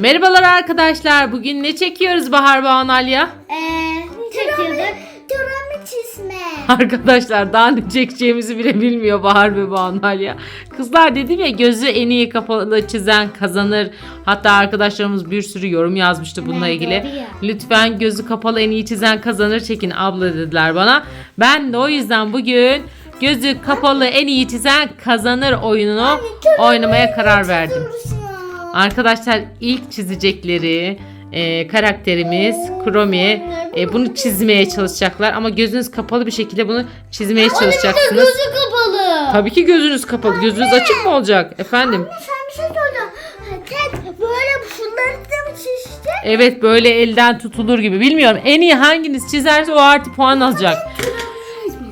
Merhabalar arkadaşlar. Bugün ne çekiyoruz Bahar ve Analya? Eee çekiyorduk. Duramı çizme. Arkadaşlar daha ne çekeceğimizi bile bilmiyor Bahar ve Analya. Kızlar dedim ya gözü en iyi kapalı çizen kazanır. Hatta arkadaşlarımız bir sürü yorum yazmıştı bununla Ben ilgili. doğru ya. Lütfen gözü kapalı en iyi çizen kazanır çekin abla dediler bana. Ben de o yüzden bugün gözü kapalı en iyi çizen kazanır oyununu oynamaya karar verdim. Arkadaşlar ilk çizecekleri e, karakterimiz Kromi e, bunu çizmeye çalışacaklar ama gözünüz kapalı bir şekilde bunu çizmeye çalışacaksınız. Gözü kapalı. Tabii ki gözünüz kapalı. Gözünüz açık mı olacak efendim? Sen bir şey soracağım. Böyle şunları da mı çizecek? Evet böyle elden tutulur gibi. Bilmiyorum en iyi hanginiz çizerse o artı puan alacak.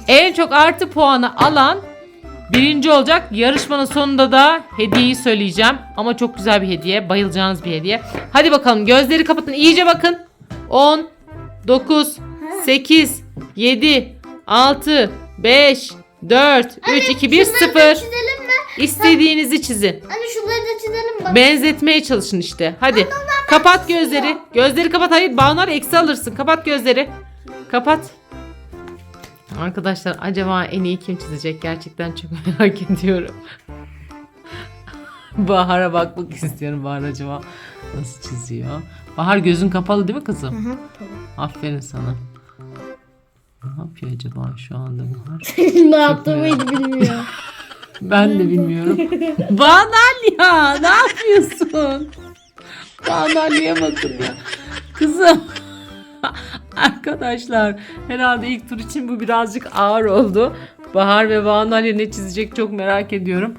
En çok artı puanı alan birinci olacak. Yarışmanın sonunda da hediyeyi söyleyeceğim. Ama çok güzel bir hediye. Bayılacağınız bir hediye. Hadi bakalım gözleri kapatın. İyice bakın. 10, 9, 8, 7, 6, 5, 4, 3, 2, 1, 0. Çizelim mi? İstediğinizi çizin. Hani şunları da çizelim bak. Benzetmeye çalışın işte. Hadi. Kapat gözleri. Gözleri kapat. Hayır Bağlar eksi alırsın. Kapat gözleri. Kapat. Arkadaşlar acaba en iyi kim çizecek? Gerçekten çok merak ediyorum. Bahar'a bakmak istiyorum. Bahar acaba nasıl çiziyor? Bahar gözün kapalı değil mi kızım? Aferin sana. Ne yapıyor acaba şu anda Bahar? ne yaptığımı hiç bilmiyor. Ben de bilmiyorum. Banalya ne yapıyorsun? Banalya'ya bakın ya. Kızım. Arkadaşlar herhalde ilk tur için bu birazcık ağır oldu. Bahar ve Banalya ne çizecek çok merak ediyorum.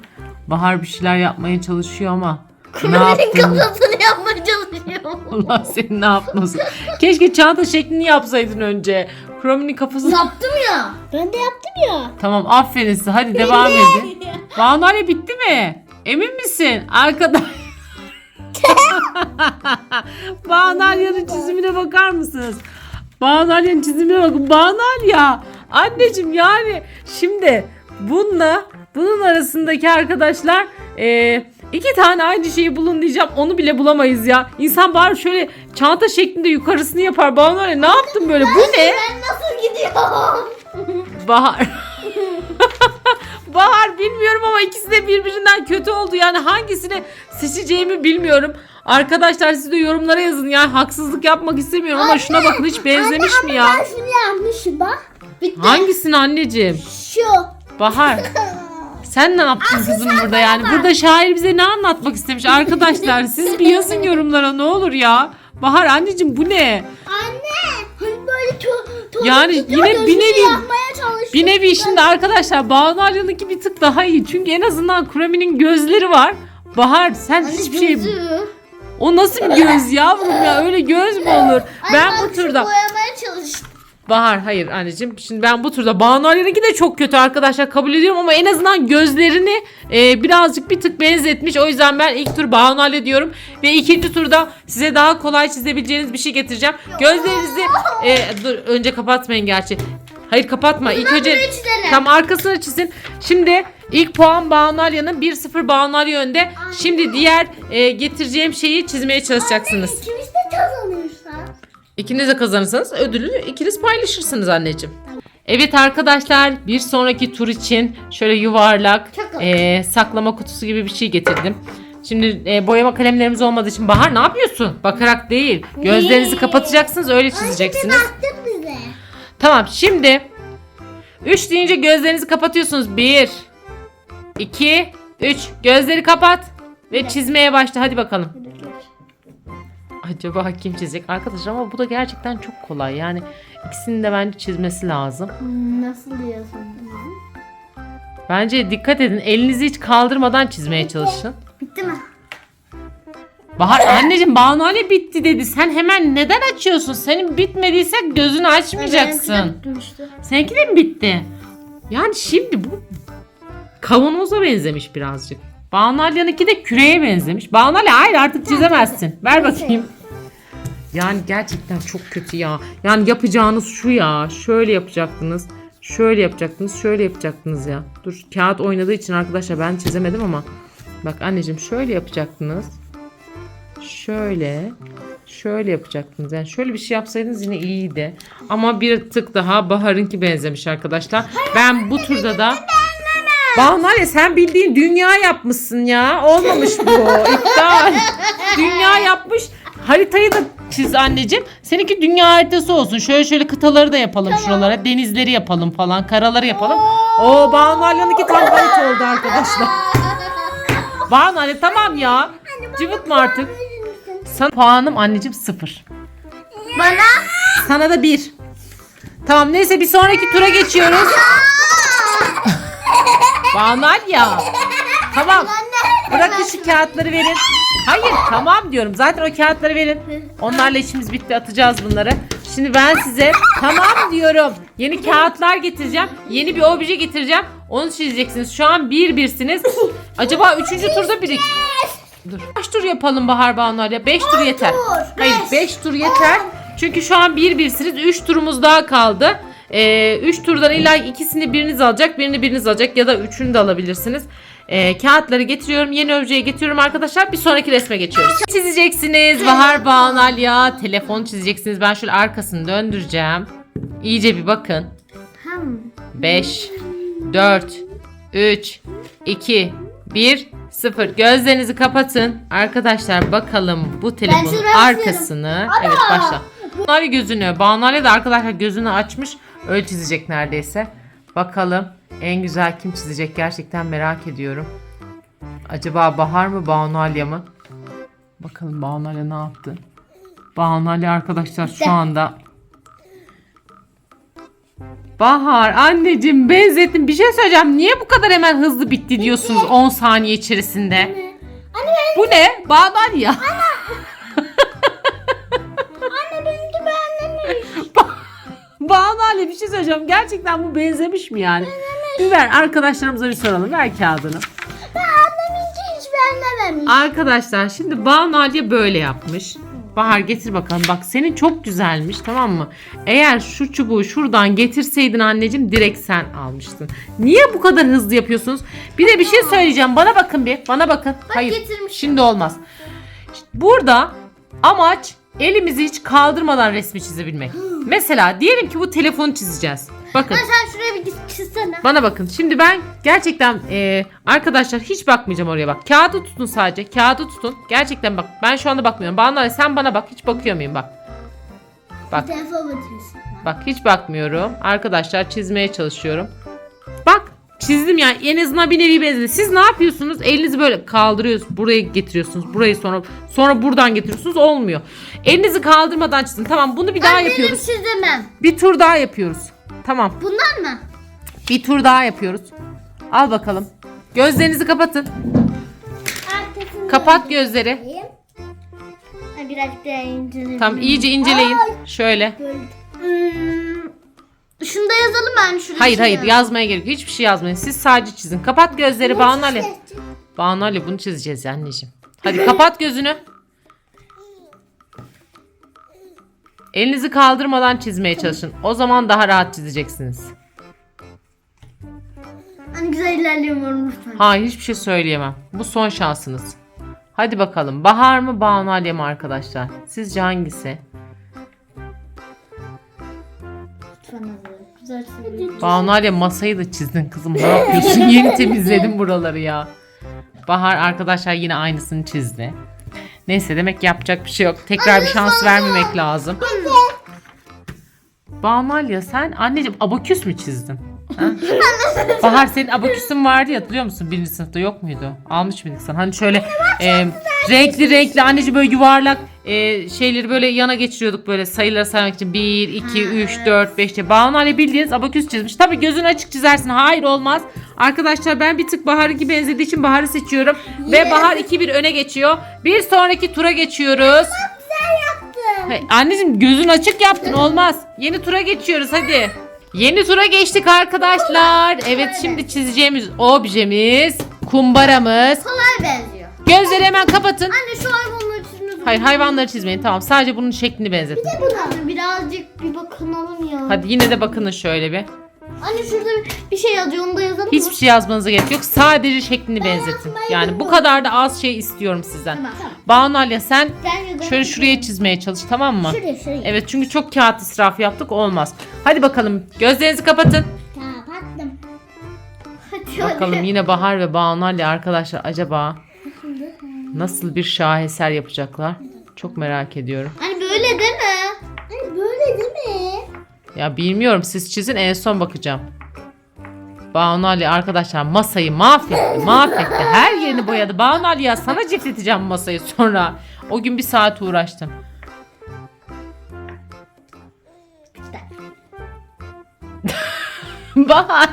Bahar bir şeyler yapmaya çalışıyor ama ne yaptığını kafasını yapmaya çalışıyorum. Allah senin ne yapmasın. Keşke çanta şeklini yapsaydın önce. Chrome'nin kafasını Yaptım ya. Ben de yaptım ya. Tamam aferin size. Hadi devam edin. Banale bitti mi? Emin misin? Arkadaş. Banalya'nın çizimine bakar mısınız? Banalya'nın çizimine bakın. Banalya. Anneciğim yani şimdi bununla bunun arasındaki arkadaşlar eee, iki tane aynı şeyi bulun diyeceğim. Onu bile bulamayız ya. İnsan bari şöyle çanta şeklinde yukarısını yapar. Banalya ne yaptın böyle? Bu ne? Ben nasıl gidiyorum? Bahar. Bahar bilmiyorum ama ikisi de birbirinden kötü oldu. Yani hangisini seçeceğimi bilmiyorum. Arkadaşlar siz de yorumlara yazın ya. Haksızlık yapmak istemiyorum ama şuna bakın hiç benzemiş mi ya? Ben şunu yapmışım bak. Bitti. Hangisini anneciğim? Şu. Bahar. Sen ne yaptın kızım burada yani? Burada şair bize ne anlatmak istemiş? Arkadaşlar siz bir yazın yorumlara ne olur ya. Bahar anneciğim bu ne? Anne. Hani böyle to to Yani yine bir nevi- yapmaya. Bir nevi şimdi arkadaşlar Banu Arya'nınki bir tık daha iyi. Çünkü en azından Kurami'nin gözleri var. Bahar sen hiçbir şey... gözü. O nasıl bir göz yavrum ya? Öyle göz mü olur? Ben bu şu turda... boyamaya çalıştım. Bahar hayır anneciğim. Şimdi ben bu turda Banu de çok kötü arkadaşlar kabul ediyorum ama en azından gözlerini e, birazcık bir tık benzetmiş. O yüzden ben ilk tur Banu Arya diyorum. Ve ikinci turda size daha kolay çizebileceğiniz bir şey getireceğim. Gözlerinizi... e, dur önce kapatmayın gerçi. Hayır kapatma. İlk önce... Tam arkasına çizin. Şimdi ilk puan Banu Arya'nın 1-0 Banu Arya önde. Şimdi diğer e, getireceğim şeyi çizmeye çalışacaksınız. İkimiz de kazanırsa. İkiniz de kazanırsanız ödülü ikiniz paylaşırsınız anneciğim. Evet arkadaşlar bir sonraki tur için şöyle yuvarlak Çok e, saklama kutusu gibi bir şey getirdim. Şimdi e, boyama kalemlerimiz olmadığı için Bahar ne yapıyorsun? Bakarak değil. Gözlerinizi kapatacaksınız öyle çizeceksiniz. Baktın bize. Tamam şimdi 3 deyince gözlerinizi kapatıyorsunuz. 1 2 3 Gözleri kapat ve çizmeye başla. Hadi bakalım. Acaba kim çizecek? Arkadaşlar ama bu da gerçekten çok kolay. Yani ikisini de bence çizmesi lazım. Nasıl diyorsun? Bence dikkat edin. Elinizi hiç kaldırmadan çizmeye çalışın. Bitti mi? Bahar anneciğim Banu Ali bitti dedi. Sen hemen neden açıyorsun? Senin bitmediyse gözünü açmayacaksın. Seninki de mi bitti? Yani şimdi bu kavanoza benzemiş birazcık. Banu Alya'nınki de küreye benzemiş. Banu Ali hayır artık çizemezsin. Ver bakayım. Yani gerçekten çok kötü ya. Yani yapacağınız şu ya. Şöyle yapacaktınız. Şöyle yapacaktınız. Şöyle yapacaktınız ya. Dur kağıt oynadığı için arkadaşlar ben çizemedim ama. Bak anneciğim şöyle yapacaktınız. şöyle şöyle yapacaktınız. Yani şöyle bir şey yapsaydınız yine iyiydi. Ama bir tık daha Bahar'ınki benzemiş arkadaşlar. Ben bu turda da Banu sen bildiğin dünya yapmışsın ya. Olmamış bu. İptal. dünya yapmış. Haritayı da çiz anneciğim. Seninki dünya haritası olsun. Şöyle şöyle kıtaları da yapalım şuralara. Denizleri yapalım falan. Karaları yapalım. Oo Banu Ali'ninki tam harita oldu arkadaşlar. Banu tamam ya. Cıvıtma artık. Sana puanım anneciğim sıfır. Bana Sana da bir. Tamam neyse bir sonraki tura geçiyoruz. Banu Ali ya. Tamam. Bırakın şu kağıtları verin. Hayır tamam diyorum. Zaten o kağıtları verin. Onlarla işimiz bitti. Atacağız bunları. Şimdi ben size tamam diyorum. Yeni kağıtlar getireceğim. Yeni bir obje getireceğim. Onu çizeceksiniz. Şu an bir birsiniz. Acaba üçüncü turda birik. Dur. Kaç tur yapalım Bahar Banu Ali? Beş tur yeter. Hayır beş tur yeter. Çünkü şu an bir birsiniz. Üç turumuz daha kaldı. Ee, üç turdan illa ikisini biriniz alacak. Birini biriniz alacak. Ya da üçünü de alabilirsiniz. Ee, kağıtları getiriyorum. Yeni objeyi getiriyorum arkadaşlar. Bir sonraki resme geçiyoruz. Çizeceksiniz. Bahar Banu Ali ya. Telefon çizeceksiniz. Ben şöyle arkasını döndüreceğim. İyice bir bakın. Ham. 5, 4, 3, 2, 1, 0. Gözlerinizi kapatın. Arkadaşlar bakalım bu telefonun şuraya arkasını. Evet başla. Banali gözünü. Banali de arkadaşlar gözünü açmış. Öyle çizecek neredeyse. Bakalım en güzel kim çizecek gerçekten merak ediyorum. Acaba Bahar mı Banalya mı? Bakalım Banalya ne yaptı? Banalya arkadaşlar şu anda Bahar anneciğim benzettim. Bir şey söyleyeceğim. Niye bu kadar hemen hızlı bitti diyorsunuz 10 saniye içerisinde? Bu ne? Bağdan Ali bir şey söyleyeceğim. Gerçekten bu benzemiş mi yani? Bir ver arkadaşlarımıza bir soralım. Ver kağıdını. Ben anneminki hiç beğenmemiş. Arkadaşlar şimdi Banu Ali böyle yapmış. Bahar getir bakalım. Bak senin çok güzelmiş tamam mı? Eğer şu çubuğu şuradan getirseydin anneciğim direkt sen almıştın. Niye bu kadar hızlı yapıyorsunuz? Bir de bir şey söyleyeceğim. Bana bakın bir. Bana bakın. Hayır. getirmişim. Şimdi olmaz. Burada amaç elimizi hiç kaldırmadan resmi çizebilmek. Mesela diyelim ki bu telefonu çizeceğiz. Bakın. Ha, sen şuraya bir git çizsene. Bana bakın. Şimdi ben gerçekten e, arkadaşlar hiç bakmayacağım oraya bak. Kağıdı tutun sadece. Kağıdı tutun. Gerçekten bak. Ben şu anda bakmıyorum. Bana sen bana bak. Hiç bakıyor muyum bak. Bak. Telefon batırırsın. Bak hiç bakmıyorum. Arkadaşlar çizmeye çalışıyorum. Bak çizdim yani en azından bir nevi benzedi. Siz ne yapıyorsunuz? Elinizi böyle kaldırıyorsunuz. Buraya getiriyorsunuz. Burayı sonra sonra buradan getiriyorsunuz. Olmuyor. Elinizi kaldırmadan çizin. Tamam bunu bir daha Ben benim yapıyoruz. çizemem. Bir tur daha yapıyoruz. Tamam. Bundan mı? Bir tur daha yapıyoruz. Al bakalım. Gözlerinizi kapatın. Arkasını Kapat gözleri. yapayım. Ha, birazcık daha inceleyelim. Tamam iyice inceleyin. Şöyle. Böyle. Hmm. Şunu da yazalım ben şuraya. Hayır hayır yazmaya gerek yok. Hiçbir şey yazmayın. Siz sadece çizin. Kapat gözleri Banu Ali. Banu Ali bunu çizeceğiz ya anneciğim. Hadi kapat gözünü. Elinizi kaldırmadan çizmeye çalışın. O zaman daha rahat çizeceksiniz. Hani güzel ilerliyorum lütfen. Hayır hiçbir şey söyleyemem. Bu son şansınız. Hadi bakalım. Bahar mı Banu Ali mi arkadaşlar? Sizce hangisi? Lütfen hazır. Güzel çiziyorum. Banu Ali masayı da çizdin kızım. Ne yapıyorsun? Yeni temizledim buraları ya. Bahar arkadaşlar yine aynısını çizdi. Neyse demek yapacak bir şey yok. Tekrar bir şans vermemek lazım. Banu Ali sen anneciğim abaküs mü çizdin? Ha? Bahar senin abaküsün vardı ya hatırlıyor musun? Birinci sınıfta yok muydu? Almış mıydık sen? Hani şöyle e, renkli renkli anneciğim böyle yuvarlak e, şeyleri böyle yana geçiriyorduk böyle sayıları saymak için. 1, 2, 3, 4, 5 diye. Banu Ali bildiğiniz abaküs çizmiş. Tabii gözün açık çizersin. Hayır olmaz. Arkadaşlar ben bir tık Bahar'ınki benzediği için Bahar'ı seçiyorum. Ve Bahar 2-1 öne geçiyor. Bir sonraki tura geçiyoruz. Hey, anneciğim gözün açık yaptın olmaz. Yeni tura geçiyoruz hadi. Yeni tura geçtik arkadaşlar. Evet şimdi çizeceğimiz objemiz kumbaramız. Gözleri hemen kapatın. Anne şu hayvanları çizmiyoruz. Hayır hayvanları çizmeyin tamam sadece bunun şeklini benzetin. Buna birazcık bir bakınalım ya. Hadi yine de bakının şöyle bir. Anne şurada bir şey yazıyor onu da yazalım mı? Hiçbir şey yazmanıza gerek yok. Sadece şeklini benzetin. Yani bu kadar da az şey istiyorum sizden. Tamam. Banu Alya sen Ben şöyle şuraya çizmeye çalış tamam mı? Şuraya şuraya. Evet çünkü çok kağıt israfı yaptık olmaz. Hadi bakalım gözlerinizi kapatın. Kapattım. Hadi Bakalım yine Bahar ve Banu Alya arkadaşlar acaba nasıl bir şaheser yapacaklar? Çok merak ediyorum. Hani böyle değil mi? Hani böyle değil mi? Ya bilmiyorum siz çizin en son bakacağım. Banu Ali arkadaşlar masayı mahvetti mahvetti. Her yerini boyadı. Banu Ali ya sana cifleteceğim masayı sonra. O gün bir saat uğraştım. Bahar.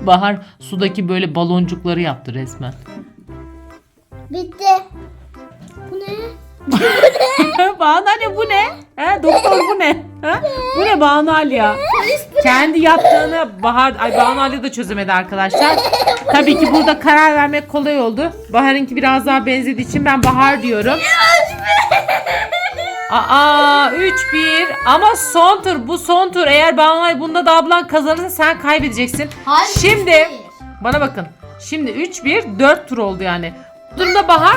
Bahar sudaki böyle baloncukları yaptı resmen. Doktor bu ne? Ha? Bu ne Banu Ali ya? Polis bu. Kendi yaptığını Bahar, ay Banu Ali de çözemedi arkadaşlar. Tabii ki burada karar vermek kolay oldu. Bahar'ınki biraz daha benzediği için ben Bahar diyorum. Aa 3-1 ama son tur bu son tur eğer Banu Ali bunda da ablan kazanırsa sen kaybedeceksin. Hayır, Şimdi bana bakın. Şimdi 3-1 4 tur oldu yani. Bu durumda Bahar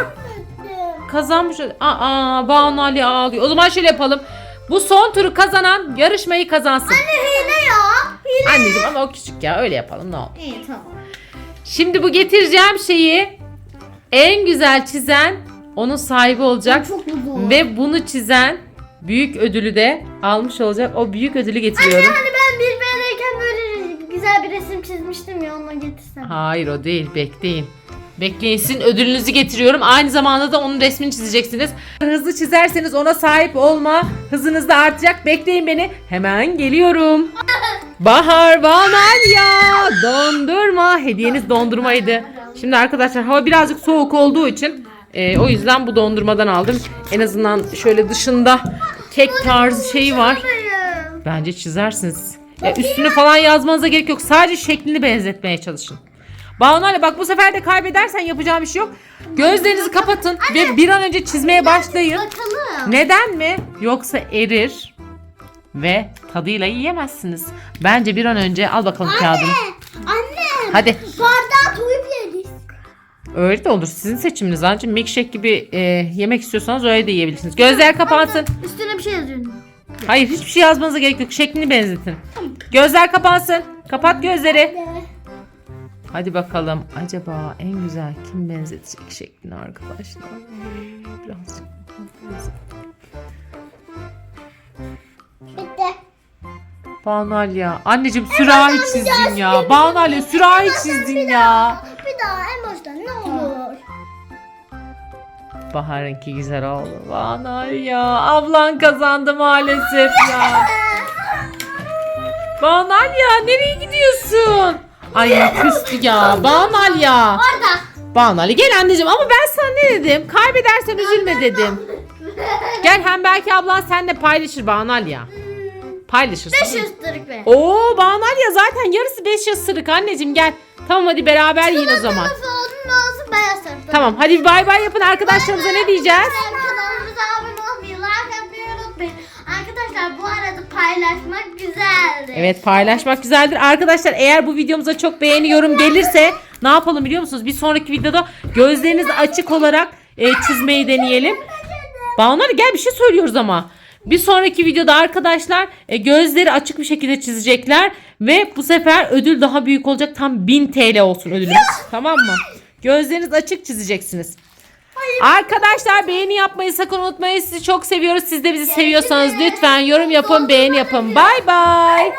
kazanmış. Aa Banu Ali ağlıyor. O zaman şöyle yapalım. Bu son turu kazanan yarışmayı kazansın. Hile ya. Hile. Anneciğim ama o küçük ya öyle yapalım ne olur. İyi tamam. Şimdi bu getireceğim şeyi en güzel çizen onun sahibi olacak. Çok. Ve bunu çizen büyük ödülü de almış olacak. O büyük ödülü getiriyorum. Hani ben bir böyle güzel bir resim çizmiştim ya onu getirsem. Hayır o değil bekleyin. Bekleyin sizin ödülünüzü getiriyorum. Aynı zamanda da onun resmini çizeceksiniz. Hızlı çizerseniz ona sahip olma hızınız da artacak. Bekleyin beni. Hemen geliyorum. Bahar Vanalya dondurma. Hediyeniz dondurmaydı. Şimdi arkadaşlar hava birazcık soğuk olduğu için e, o yüzden bu dondurmadan aldım. En azından şöyle dışında kek tarzı şeyi var. Bence çizersiniz. Ya üstüne falan yazmanıza gerek yok. Sadece şeklini benzetmeye çalışın. Banu Ali bak bu sefer de kaybedersen yapacağım bir şey yok. Gözlerinizi kapatın ve bir an önce çizmeye başlayın. Bakalım. Neden mi? Yoksa erir ve tadıyla yiyemezsiniz. Bence bir an önce al bakalım kağıdını. Anne. Hadi. Bardağı koyup yeriz. Öyle de olur. Sizin seçiminiz. Ancak milkshake gibi e, yemek istiyorsanız öyle de yiyebilirsiniz. Gözler kapansın. Üstüne bir şey yazıyorum. Hayır hiçbir şey yazmanıza gerek yok. Şeklini benzetin. Gözler kapansın. Kapat gözleri. Hadi bakalım. Acaba en güzel kim benzetecek şeklini arkadaşlar? Biraz. Bitti. Banalya. Anneciğim sürahi çizdin ya. Banalya sürahi çizdin ya. Bir daha en baştan ne olur. Bahar'ınki güzel oldu. Banalya. Ablan kazandı maalesef ya. Banalya nereye gidiyorsun? Ay küstü ya. Banalya. Orada. Banalya gel anneciğim ama ben sana ne dedim? Kaybedersen üzülme dedim. Gel hem belki ablan seninle paylaşır Banalya. Paylaşırsın. 500 liralık ver. Oo Banalya zaten yarısı 5 ısırık anneciğim gel. Tamam hadi beraber yiyin o zaman. Tamam hadi bay bay yapın arkadaşlarımıza ne diyeceğiz? Arkadaşlar bu arada paylaşmak güzeldi. Evet paylaşmak güzeldir. Arkadaşlar eğer bu videomuza çok beğeni yorum gelirse ne yapalım biliyor musunuz? Bir sonraki videoda gözleriniz açık olarak e, çizmeyi deneyelim. Bağlar gel bir şey söylüyoruz ama. Bir sonraki videoda arkadaşlar e, gözleri açık bir şekilde çizecekler ve bu sefer ödül daha büyük olacak. Tam 1000 TL olsun ödülümüz. Tamam mı? Gözleriniz açık çizeceksiniz. Arkadaşlar beğeni yapmayı sakın unutmayın. Sizi çok seviyoruz. Siz de bizi seviyorsanız lütfen yorum yapın, beğeni yapın. Bay bay.